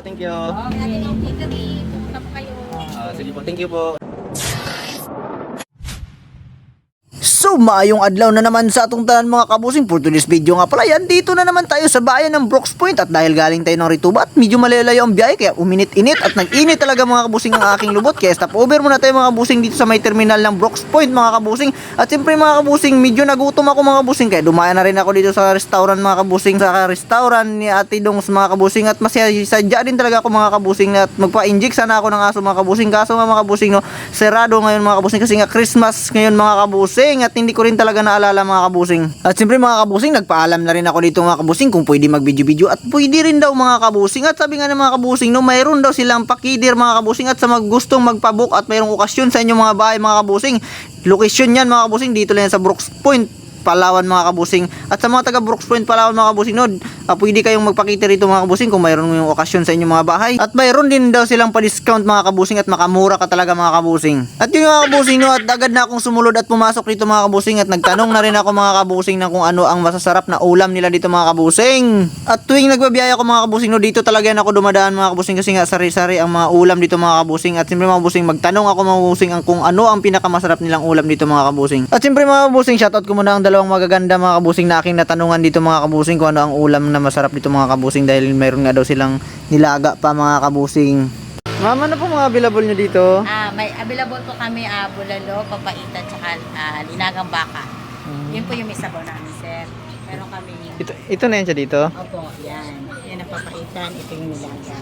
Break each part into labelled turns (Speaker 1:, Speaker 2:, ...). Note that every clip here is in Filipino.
Speaker 1: thank you.
Speaker 2: Okay, po kayo.
Speaker 1: Ah, sige po, thank you po.
Speaker 3: So, maayong adlaw na naman sa atong tanan mga kabusing. For today's video nga pala yan. Dito na naman tayo sa bayan ng Brooks Point. At dahil galing tayo ng Rituba at medyo malalayo ang biyahe kaya uminit-init at nag-init talaga mga kabusing ang aking lubot. Kaya stop over muna tayo mga kabusing dito sa may terminal ng Brooks Point mga kabusing. At siyempre mga kabusing medyo nagutom ako mga kabusing. Kaya dumaya na rin ako dito sa restaurant mga kabusing sa restaurant ni Ate Dong sa mga kabusing. At masaya sadya din talaga ako mga kabusing at magpa-inject sana ako ng aso mga kabusing. Kaso mga kabusing no serado ngayon mga kabusing. Kasi nga Christmas ngayon mga kabusing. At hindi ko rin talaga naalala mga kabusing. At siyempre mga kabusing, nagpaalam na rin ako dito mga kabusing kung pwede mag-video-video at pwede rin daw mga kabusing. At sabi nga ng mga kabusing, no, mayroon daw silang pakidir mga kabusing at sa mag gustong magpabook at mayroong okasyon sa inyong mga bahay mga kabusing. Location yan mga kabusing, dito lang sa Brooks Point. Palawan mga kabusing at sa mga taga Brooks Point Palawan mga kabusing nod ah, pwede kayong magpakita rito mga kabusing kung mayroon yung okasyon sa inyong mga bahay at mayroon din daw silang pa-discount mga kabusing at makamura ka talaga mga kabusing at yun mga kabusing no at agad na akong sumulod at pumasok dito mga kabusing at nagtanong na rin ako mga kabusing na kung ano ang masasarap na ulam nila dito mga kabusing at tuwing nagbabiyaya ako mga kabusing no dito talaga yan ako dumadaan mga kabusing kasi nga sari-sari ang mga ulam dito mga kabusing at siyempre mga kabusing magtanong ako mga kabusing ang kung ano ang pinakamasarap nilang ulam dito mga kabusing at siyempre mga kabusing shoutout ko muna ang dalawang magaganda mga kabusing na aking natanungan dito mga kabusing kung ano ang ulam na masarap dito mga kabusing dahil mayroon nga daw silang nilaga pa mga kabusing Mama, ano po mga available nyo dito?
Speaker 2: Ah, may available po kami ah, bulalo, papaitan, tsaka ah, linagang baka. Yun po yung may sabaw namin, sir. Meron kami,
Speaker 3: Ito, ito na yan siya dito?
Speaker 2: opo, yan. Yan ang papaitan, ito yung nilaga.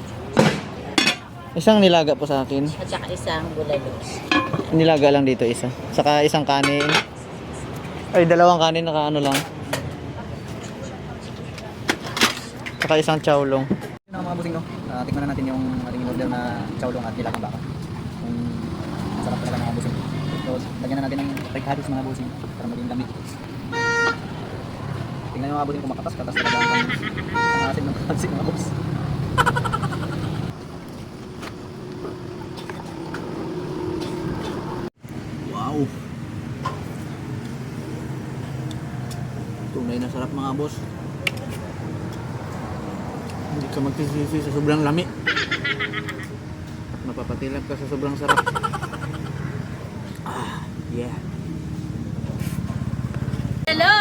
Speaker 3: Isang nilaga po sa akin.
Speaker 2: At saka isang bulalo.
Speaker 3: Nilaga lang dito isa. Saka isang kanin. Ay, dalawang kanin naka ano lang. Saka isang chowlong.
Speaker 1: Yun ang mga busing no. Ah, tikman na natin yung ating order na chowlong at nilagang baka. Kung masarap talaga mga busing. So, lagyan na natin ng recados mga busing para maging dami. Tingnan yung mga busing kung makatas-katas talaga ang ang asin ng pansin mga boss.
Speaker 3: Na sarap mga boss. Hindi ka magsisisi sa sobrang lami. At mapapatilap ka sa sobrang sarap. Ah, yeah.
Speaker 2: Hello!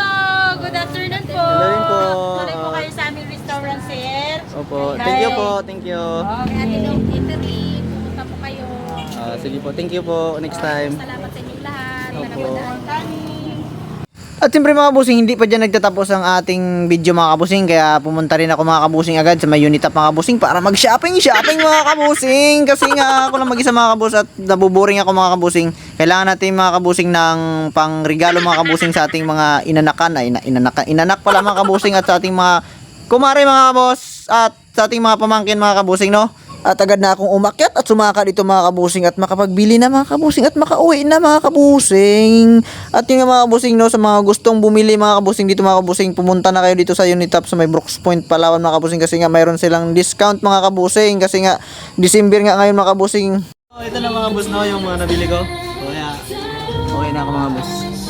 Speaker 2: Good afternoon po!
Speaker 3: Hello rin po.
Speaker 2: Tuloy po kayo sa aming restaurant, sir.
Speaker 3: Opo, thank you po, thank you.
Speaker 2: Okay, Ate Long Eatery, pumunta po kayo.
Speaker 3: Ah, sige po, thank you po. Next time.
Speaker 2: Salamat sa inyong lahat.
Speaker 3: Opo.
Speaker 2: Nanapadaan kami.
Speaker 3: At siyempre mga kabusing, hindi pa dyan nagtatapos ang ating video mga kabusing. Kaya pumunta rin ako mga kabusing agad sa may Unitap mga kabusing para mag-shopping, shopping mga kabusing. Kasi nga ako lang mag-isa mga kabus at nabuboring ako mga kabusing. Kailangan natin mga kabusing ng pang regalo mga kabusing sa ating mga inanakan. Ay, ina, inanak, inanak pala mga kabusing at sa ating mga kumare mga kabos at sa ating mga pamangkin mga kabusing no. At agad na akong umakyat at sumaka dito mga kabusing at makapagbili na mga kabusing at makauwi na mga kabusing. At yung mga kabusing no, sa mga gustong bumili mga kabusing dito mga kabusing, pumunta na kayo dito sa Unitap sa may Brooks Point Palawan mga kabusing kasi nga mayroon silang discount mga kabusing kasi nga December nga ngayon mga kabusing.
Speaker 1: Oh, ito na mga boss no, yung mga nabili ko. So, yeah. Okay na ako mga boss.